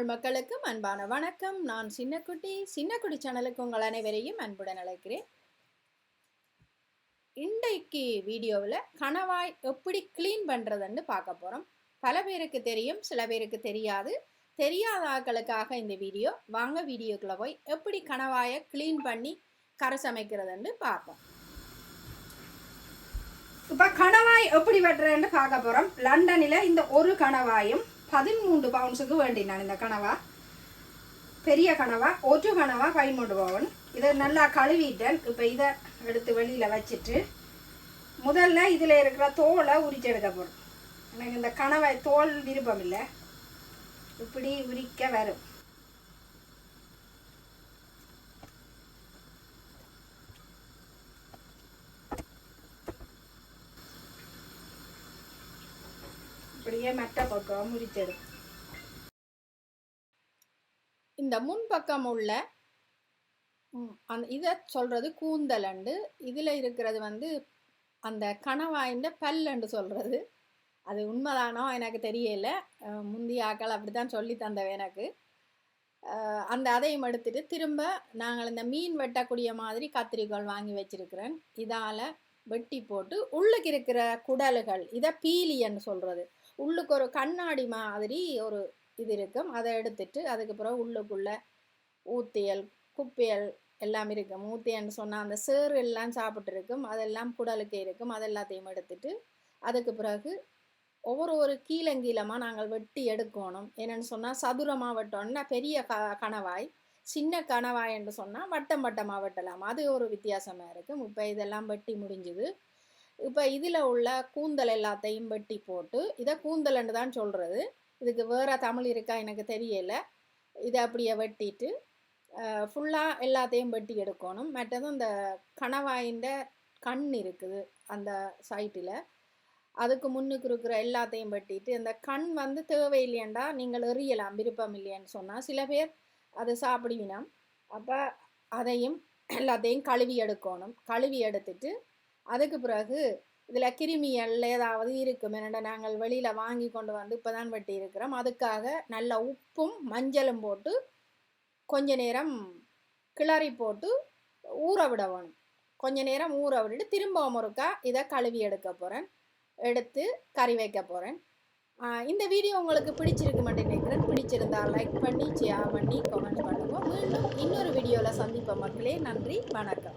தமிழ் மக்களுக்கும் அன்பான வணக்கம். நான் சின்னக்குட்டி. சின்னக்குடி சேனலுக்கு உங்கள் அனைவரையும் அன்புடன் அழைக்கிறேன். இன்றைக்கு வீடியோவில் கணவாய் எப்படி க்ளீன் பண்ணுறதுன்னு பார்க்க போகிறோம் பல பேருக்கு தெரியும் சில பேருக்கு தெரியாது. தெரியாத ஆக்களுக்காக இந்த வீடியோ. வாங்க வீடியோக்குள்ளே போய் எப்படி கணவாயை க்ளீன் பண்ணி கரை சமைக்கிறதுன்னு பார்ப்போம். இப்போ கணவாய் எப்படி வெட்டுறேன்னு பார்க்க போகிறோம் லண்டனில் இந்த ஒரு கணவாயும் பதிமூன்று பவுன்ஸுக்கு வேண்டி நான் இந்த கனவா பெரிய கனவா ஒரு கனவா பதிமூன்று பவுன் இதை நல்லா கழுவிட்டேன் இப்போ இதை எடுத்து வெளியில் வச்சுட்டு முதல்ல இதில் இருக்கிற தோலை உரிச்சு எடுக்க போகிறோம் எனக்கு இந்த கனவை தோல் விருப்பம் இல்லை இப்படி உரிக்க வரும் அப்படியே மற்ற பக்கம் முடிச்சிடும் இந்த முன்பக்கம் உள்ள அந் இதை சொல்கிறது கூந்தலண்டு இதில் இருக்கிறது வந்து அந்த கணவாய்ந்த பல்லண்டு சொல்கிறது அது உண்மைதானோ எனக்கு தெரியல. முந்தியாக்கள் அப்படி தான் சொல்லி தந்தவ எனக்கு. அந்த அதையும் எடுத்துட்டு திரும்ப நாங்கள் இந்த மீன் வெட்டக்கூடிய மாதிரி கத்திரிக்கோல் வாங்கி வச்சிருக்கிறேன். இதால் வெட்டி போட்டு உள்ளுக்கு இருக்கிற குடல்கள் இதை பீலியன்னு சொல்கிறது உள்ளுக்கு ஒரு கண்ணாடி மாதிரி ஒரு இது இருக்கும். அதை எடுத்துட்டு அதுக்கு பிறகு உள்ளுக்குள்ள ஊத்தியல் குப்பியல் எல்லாம் இருக்கும். ஊத்தியல்னு சொன்னால் அந்த சேறு எல்லாம் சாப்பிட்ருக்கும் அதெல்லாம் குடலுக்கு இருக்கும். அது எல்லாத்தையும் எடுத்துட்டு அதுக்கு பிறகு ஒவ்வொரு ஒரு கீழங்கீழமாக நாங்கள் வெட்டி எடுக்கணும். என்னென்னு சொன்னால் சதுரமாக வெட்டோம்னா பெரிய க கணவாய் சின்ன கணவாய் என்று சொன்னால் வட்டம் வட்டமாக வெட்டலாம். அது ஒரு வித்தியாசமாக இருக்கும். இப்போ இதெல்லாம் வெட்டி முடிஞ்சுது. இப்போ இதில் உள்ள கூந்தல் எல்லாத்தையும் வெட்டி போட்டு இதை கூந்தல்னு தான் சொல்கிறது இதுக்கு வேறு தமிழ் இருக்கா எனக்கு தெரியலை. இதை அப்படியே வெட்டிட்டு ஃபுல்லாக எல்லாத்தையும் வெட்டி எடுக்கணும். மற்றது இந்த கணவாயின்ற கண் இருக்குது அந்த சைட்டில் அதுக்கு முன்னுக்கு இருக்கிற எல்லாத்தையும் வெட்டிட்டு இந்த கண் வந்து தேவையில்லையண்டா நீங்கள் எறியலாம் விருப்பம் இல்லைன்னு சொன்னால் சில பேர் அதை சாப்பிடுவினம். அப்போ அதையும் எல்லாத்தையும் கழுவி எடுக்கணும். கழுவி எடுத்துட்டு அதுக்கு பிறகு இதில் கிருமிகள் ஏதாவது இருக்கும். என்னடா நாங்கள் வெளியில் வாங்கி கொண்டு வந்து இப்போ தான் வெட்டி இருக்கிறோம். அதுக்காக நல்ல உப்பும் மஞ்சளும் போட்டு கொஞ்ச நேரம் கிளறி போட்டு ஊற விட வேணும் கொஞ்ச நேரம் ஊற விட்டுட்டு திரும்பவும் ஒருக்கா இதை கழுவி எடுக்க போகிறேன் எடுத்து கறி வைக்க போகிறேன் இந்த வீடியோ உங்களுக்கு பிடிச்சிருக்கு மட்டும் நினைக்கிறேன். பிடிச்சிருந்தா லைக் பண்ணி ஷேர் பண்ணி கமெண்ட் பண்ணுவோம் மீண்டும் இன்னொரு வீடியோவில் சந்திப்போம் மக்களே. நன்றி வணக்கம்.